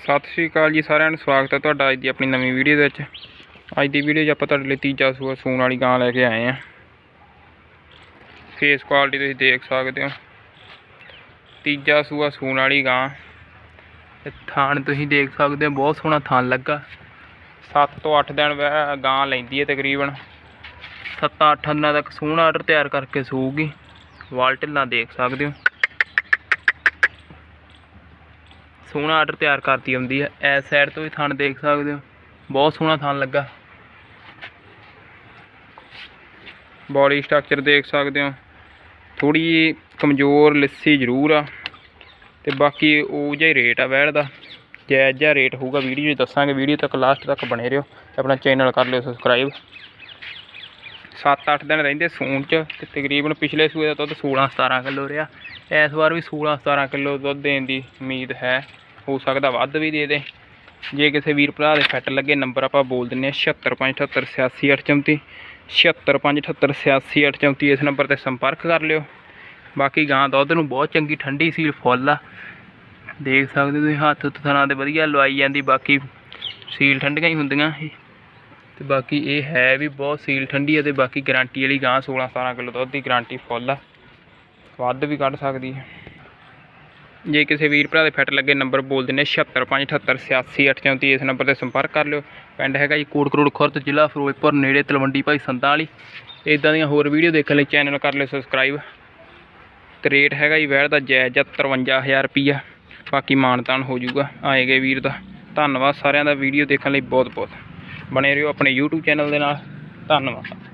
ਸਤਿ ਸ਼੍ਰੀ ਅਕਾਲ ਜੀ ਸਾਰਿਆਂ ਨੂੰ, ਸਵਾਗਤ ਹੈ ਤੁਹਾਡਾ ਅੱਜ ਦੀ ਆਪਣੀ ਨਵੀਂ ਵੀਡੀਓ ਦੇ ਵਿੱਚ। ਅੱਜ ਦੀ ਵੀਡੀਓ 'ਚ ਆਪਾਂ ਤੁਹਾਡੇ ਲਈ ਤੀਜਾ ਸੂਆ ਸੂਣ ਵਾਲੀ ਗਾਂ ਲੈ ਕੇ ਆਏ ਆ ਫੇਸ ਕੁਆਲਿਟੀ ਤੁਸੀਂ ਦੇਖ ਸਕਦੇ ਹੋ। ਤੀਜਾ ਸੂਆ ਸੂਣ ਵਾਲੀ ਗਾਂ। ਤੇ ਥਾਣ ਤੁਸੀਂ ਦੇਖ ਸਕਦੇ ਹੋ, ਬਹੁਤ ਸੋਹਣਾ ਥਾਣ ਲੱਗਾ। 7 ਤੋਂ 8 ਦਿਨ ਵੈ- ਗਾਂ ਲੈਂਦੀ ਹੈ ਤਕਰੀਬਨ। 7-8 ਦਿਨਾਂ ਤੱਕ ਸੂਣ ਆਰਡਰ ਤਿਆਰ ਕਰਕੇ ਸੂਗੀ ਵਾਲ ਢਿੱਲਾਂ ਦੇਖ ਸਕਦੇ ਹੋ। ਸੋਹਣਾ ਆਰਡਰ ਤਿਆਰ ਕਰਤੀ ਹੁੰਦੀ ਹੈ ਇਸ ਸਾਈਡ ਤੋਂ ਵੀ ਥਣ ਦੇਖ ਸਕਦੇ ਹੋ। ਬਹੁਤ ਸੋਹਣਾ ਥਣ ਲੱਗਾ। ਬਾਡੀ ਸਟਰਕਚਰ ਦੇਖ ਸਕਦੇ ਹੋ। ਥੋੜੀ ਕਮਜ਼ੋਰ ਲੱਸੀ ਜ਼ਰੂਰ ਆ। ਤੇ ਬਾਕੀ ਉਹ ਜਿਹਾ ਹੀ ਰੇਟ ਆ ਵੈੜ ਦਾ। ਜਾਇਜ਼ ਜਿਹਾ ਰੇਟ ਹੋਊਗਾ ਵੀਡੀਓ 'ਚ, ਦੱਸਾਂਗੇ ਵੀਡੀਓ ਤੱਕ ਲਾਸਟ ਤੱਕ ਬਣੇ ਰਹੋ ਤੇ ਆਪਣਾ ਚੈਨਲ ਕਰ ਲਿਓ ਸਬਸਕ੍ਰਾਈਬ 7-8 ਦਿਨ ਰਹਿੰਦੇ ਸੂਣ 'ਚ ਤੇ ਤਕਰੀਬਨ ਪਿਛਲੇ ਸੂਏ ਦਾ ਦੁੱਧ 16-17 ਕਿਲੋ ਰਿਹਾ। ਇਸ ਵਾਰ ਵੀ 16-17 ਕਿਲੋ ਦੁੱਧ ਦੇਣ ਦੀ ਉਮੀਦ ਹੈ। ਹੋ ਸਕਦਾ ਵੱਧ ਵੀ ਦੇ ਦੇ। ਜੇ ਕਿਸੇ ਵੀਰ ਭਰਾ ਦੇ ਫਿੱਟ ਲੱਗੇ ਨੰਬਰ ਆਪਾਂ ਬੋਲ ਦਿੰਨੇ ਆ 7657786834 7657786834 ਇਸ ਨੰਬਰ ਤੇ ਸੰਪਰਕ ਕਰ ਲਿਓ। ਬਾਕੀ ਗਾਂ ਦੁੱਧ ਨੂੰ ਬਹੁਤ ਚੰਗੀ, ਠੰਡੀ ਸੀਲ ਫੁੱਲ ਆ। ਦੇਖ ਸਕਦੇ ਹੋ ਤੁਸੀਂ, ਹੱਥ ਥਣਾ ਤੇ ਵਧੀਆ ਲਵਾਈ ਜਾਂਦੀ, ਬਾਕੀ ਸੀਲ ਠੰਡੀਆਂ ਹੀ ਹੁੰਦੀਆਂ ਇਹ। ਤੇ ਬਾਕੀ ਇਹ ਹੈ ਵੀ ਬਹੁਤ ਸੀਲ ਠੰਡੀ ਆ ਤੇ ਬਾਕੀ ਗਾਰੰਟੀ ਵਾਲੀ ਗਾਂ 16 17 ਕਿਲੋ ਦੁੱਧ ਦੀ ਗਾਰੰਟੀ ਫੁੱਲ ਆ। ਵੱਧ ਵੀ ਕੱਢ ਸਕਦੀ ਹੈ ਜੇ ਕਿਸੇ ਵੀਰ ਭਰਾ ਦੇ ਫਿੱਟ ਲੱਗੇ ਨੰਬਰ ਬੋਲ ਦਿੰਨੇ 7657786834 ਇਸ ਨੰਬਰ ਤੇ ਸੰਪਰਕ ਕਰ ਲਿਓ। ਪਿੰਡ ਹੈਗਾ ਜੀ ਕੋਟ ਕਰੋੜ ਖੁਰਦ, ਜ਼ਿਲ੍ਹਾ ਫਿਰੋਜ਼ਪੁਰ, ਨੇੜੇ ਤਲਵੰਡੀ ਭਾਈ ਸੰਤਾਂ ਵਾਲੀ ਇਦਾਂ ਦੀਆਂ ਹੋਰ ਵੀਡੀਓ ਦੇਖਣ ਲਈ ਚੈਨਲ ਕਰ ਲਿਓ ਸਬਸਕ੍ਰਾਈਬ ਤੇ ਰੇਟ ਹੈਗਾ ਜੀ ਵੈੜ ਦਾ ਜਾਇਜ਼ ਆ 53000 ਰੁਪਈਆ। ਬਾਕੀ ਮਾਨਤਾਨ ਹੋ ਜਾਊਗਾ ਆਏਗੇ ਵੀਰ ਦਾ। ਧੰਨਵਾਦ ਸਾਰਿਆਂ ਦਾ ਵੀਡੀਓ ਦੇਖਣ ਲਈ ਬਹੁਤ ਬਹੁਤ ਬਣੇ ਰਹੋ ਆਪਣੇ YouTube ਚੈਨਲ ਦੇ ਨਾਲ। ਧੰਨਵਾਦ।